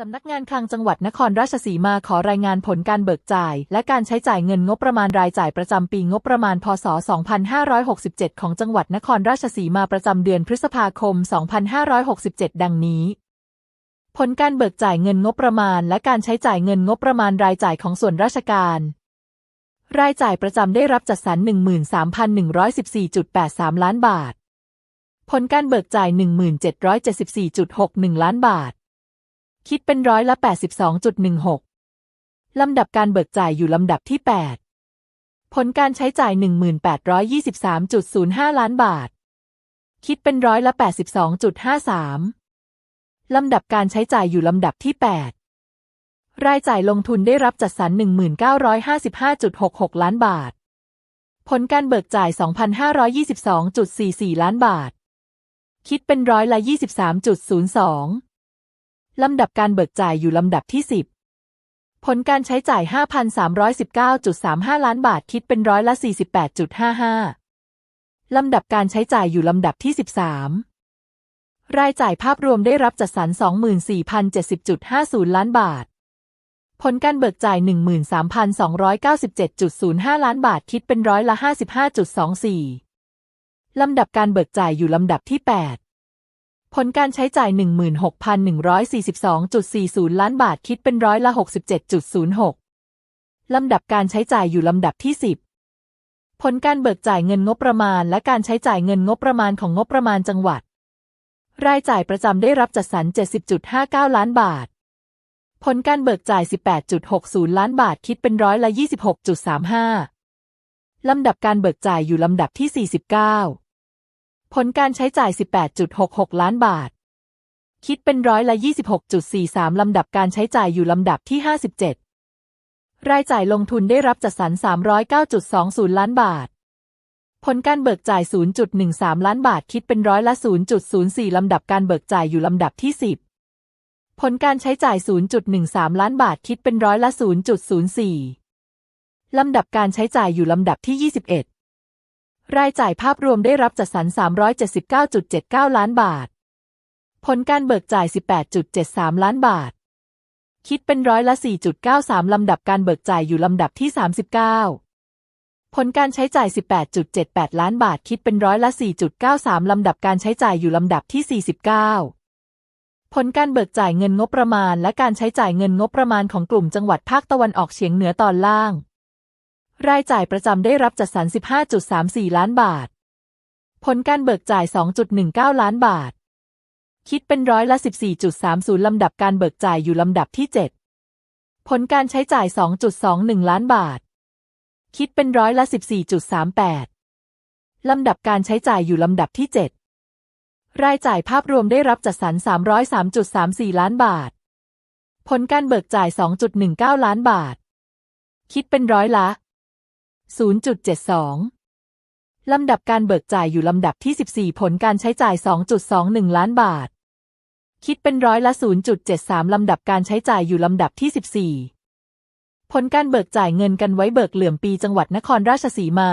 สำนักงานคลังจังหวัดนครราชสีมาขอรายงานผลการเบิกจ่าย และการใช้จ่ายเงินงบประมาณรายจ่ายประจำปีงบประมาณ พศ 2567 ของจังหวัดนครราชสีมาประจำเดือนพฤษภาคม 2567 ดังนี้ ผลการเบิกจ่ายเงินงบประมาณ และการใช้จ่ายเงินงบประมาณรายจ่ายของส่วนราชการ รายจ่ายประจำได้รับจัดสรร 13,114.83 ล้านบาท ผลการเบิกจ่าย 1774.61 ล้านบาท คิดเป็นร้อยละ 82.16 ลำดับการเบิกจ่ายอยู่ลำดับที่ 8 ผลการใช้จ่าย 1823.05 ล้านบาท คิดเป็นร้อยละ 82.53 ลำดับการใช้จ่ายอยู่ลำดับที่ 8 รายจ่ายลงทุนได้รับจัดสรร 1955.66 ล้านบาท ผลการเบิกจ่าย 2,522.44 ล้านบาท คิดเป็นร้อยละ 23.02 ลำดับการเบิกจ่ายอยู่ลำดับที่ 10 ผลการใช้จ่าย 5,319.35 ล้านบาทคิดเป็นร้อยละ 48.55 ลำดับการใช้จ่ายอยู่ลำดับที่ 13 รายจ่ายภาพรวมได้รับจัดสรร 24,070.50 ล้านบาท ผลการเบิกจ่าย 13,297.05 ล้านบาทคิดเป็นร้อยละ 55.24 ลำดับการเบิกจ่ายอยู่ลำดับที่ 8 ผลการใช้จ่าย 16,142.40 ล้านบาทคิดเป็นร้อยละ 67.06 ลำดับการใช้จ่ายอยู่ลำดับที่ 10 ผลการเบิกจ่ายเงินงบประมาณ และการใช้จ่ายเงินงบประมาณของงบประมาณจังหวัด รายจ่ายประจำได้รับจัดสรร 70.59 ล้านบาท ผลการเบิกจ่าย 18.60 ล้านบาทคิดเป็นร้อยละ 26.35 ลำดับการเบิกจ่ายอยู่ลำดับที่ 49 ผลการใช้จ่าย 18.66 ล้านบาท คิดเป็นร้อยละ 26.43 ลำดับการใช้จ่ายอยู่ลำดับที่ 57 รายจ่ายลงทุนได้รับจัดสรร 309.20 ล้านบาท ผลการเบิกจ่าย 0.13 ล้านบาท คิดเป็นร้อยละ 0.04 ลำดับการเบิกจ่ายอยู่ลำดับที่ 10 ผลการใช้จ่าย 0.13 ล้านบาท คิดเป็นร้อยละ 0.04 ลำดับการใช้จ่ายอยู่ลำดับที่ 21 รายจ่ายภาพรวมได้รับจัดสรร 379.79 ล้านบาท ผลการเบิกจ่าย 18.73 ล้านบาท คิดเป็นร้อยละ 4.93 ลำดับการเบิกจ่ายอยู่ลำดับที่ 39 ผลการใช้จ่าย 18.78 ล้านบาท คิดเป็นร้อยละ 4.93 ลำดับการใช้จ่ายอยู่ลำดับที่ 49 ผลการเบิกจ่ายเงินงบประมาณ และการใช้จ่ายเงินงบประมาณของกลุ่มจังหวัดภาคตะวันออกเฉียงเหนือตอนล่าง รายจ่ายประจำได้รับจัดสรร 15.34 ล้านบาท ผลการเบิกจ่าย 2.19 ล้านบาท คิดเป็นร้อยละ 14.30 ลำดับการเบิกจ่ายอยู่ลำดับที่ 7 ผลการใช้จ่าย 2.21 ล้านบาท คิดเป็นร้อยละ 14.38 ลำดับการใช้จ่ายอยู่ลำดับที่ 7 รายจ่ายภาพรวมได้รับจัดสรร 303.34 ล้านบาท ผลการเบิกจ่าย 2.19 ล้านบาท คิดเป็นร้อยละ 0.72ลำดับการเบิกจ่ายอยู่ลำดับที่ 14 ผลการใช้จ่าย 2.21 ล้านบาท คิดเป็นร้อยละ 0.73 ลำดับการใช้จ่ายอยู่ลำดับที่ 14 ผลการเบิกจ่ายเงินกันไว้เบิกเหลื่อมปีจังหวัดนครราชสีมา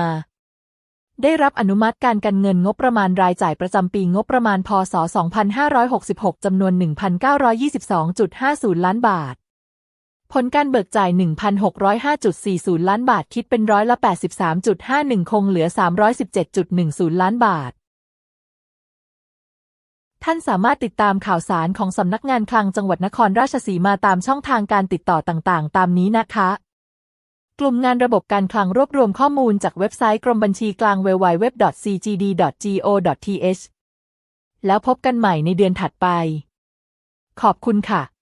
ได้รับอนุมัติการกันเงินงบประมาณรายจ่ายประจำปีงบประมาณพศ 2566 จำนวน 1,922.50 ล้านบาท ผลการเบิกจ่าย 1,605.40 ล้านบาท คิดเป็นร้อยละ 83.51 คงเหลือ 317.10 ล้านบาท ท่านสามารถติดตามข่าวสารของสำนักงานคลังจังหวัดนครราชสีมาตามช่องทางการติดต่อต่างๆ ตามนี้นะคะ กลุ่มงานระบบการคลังรวบรวมข้อมูลจากเว็บไซต์กรมบัญชีกลาง www.cgd.go.th แล้วพบกันใหม่ในเดือนถัดไป ขอบคุณค่ะ